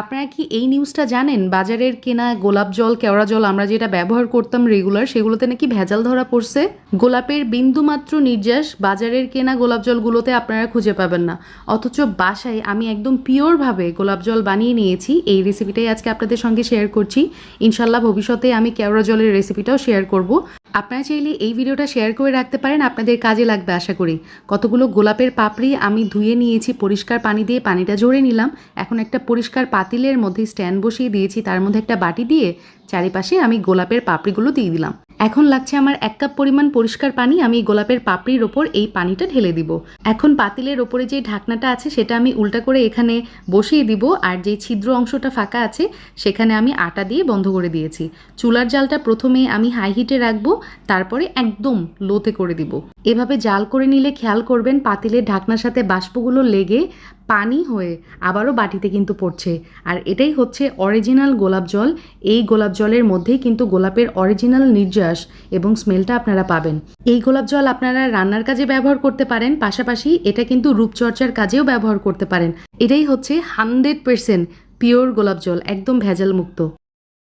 আপনারা কি এই নিউজটা জানেন? বাজারের কেনা গোলাপ জল, কেওড়া জল আমরা যেটা ব্যবহার করতাম রেগুলার সেগুলোতে নাকি ভেজাল ধরা পড়ছে। গোলাপের বিন্দুমাত্র নির্যাস বাজারের কেনা গোলাপ জলগুলোতে আপনারা খুঁজে পাবেন না। অথচ বাসায় আমি একদম পিওরভাবে গোলাপ জল বানিয়ে নিয়েছি। এই রেসিপিটাই আজকে আপনাদের সঙ্গে শেয়ার করছি। ইনশাল্লাহ ভবিষ্যতে আমি কেওড়া জলের রেসিপিটাও শেয়ার করব। আপনারা চাইলে এই ভিডিওটা শেয়ার করে রাখতে পারেন, আপনাদের কাজে লাগবে আশা করি। কতগুলো গোলাপের পাপড়ি আমি ধুয়ে নিয়েছি, পরিষ্কার পানি দিয়ে পানিটা ঝরে নিলাম। এখন একটা পরিষ্কার পাতিলের মধ্যে স্ট্যান্ড বসিয়ে দিয়েছি, তার মধ্যে একটা বাটি দিয়ে চারিপাশে আমি গোলাপের পাপড়িগুলো দিয়ে দিলাম। এখন লাগছে আমার এক কাপ পরিমাণ পরিষ্কার পানি, আমি গোলাপের পাপড়ির ওপর এই পানিটা ঢেলে দিব। এখন পাতিলের ওপরে যে ঢাকনাটা আছে, সেটা আমি উল্টা করে এখানে বসিয়ে দিব, আর যে ছিদ্র অংশটা ফাঁকা আছে, সেখানে আমি আটা দিয়ে বন্ধ করে দিয়েছি। চুলার জালটা প্রথমে আমি হাই হিটে রাখব, তারপরে একদম লোতে করে দিব। এভাবে জাল করে নিলে খেয়াল করবেন পাতিলের ঢাকনার সাথে বাষ্পগুলো লেগে পানি হয়ে আবারও বাটিতে কিন্তু পড়ছে। আর এটাই হচ্ছে অরিজিনাল গোলাপ জল। এই গোলাপ জলের মধ্যেই কিন্তু গোলাপের অরিজিনাল নির্যাস এবং স্মেলটা আপনারা পাবেন। এই গোলাপ জল আপনারা রান্নার কাজে ব্যবহার করতে পারেন, পাশাপাশি এটা কিন্তু রূপচর্চার কাজেও ব্যবহার করতে পারেন। এটাই হচ্ছে হান্ড্রেড পিওর গোলাপ জল, একদম ভেজাল মুক্ত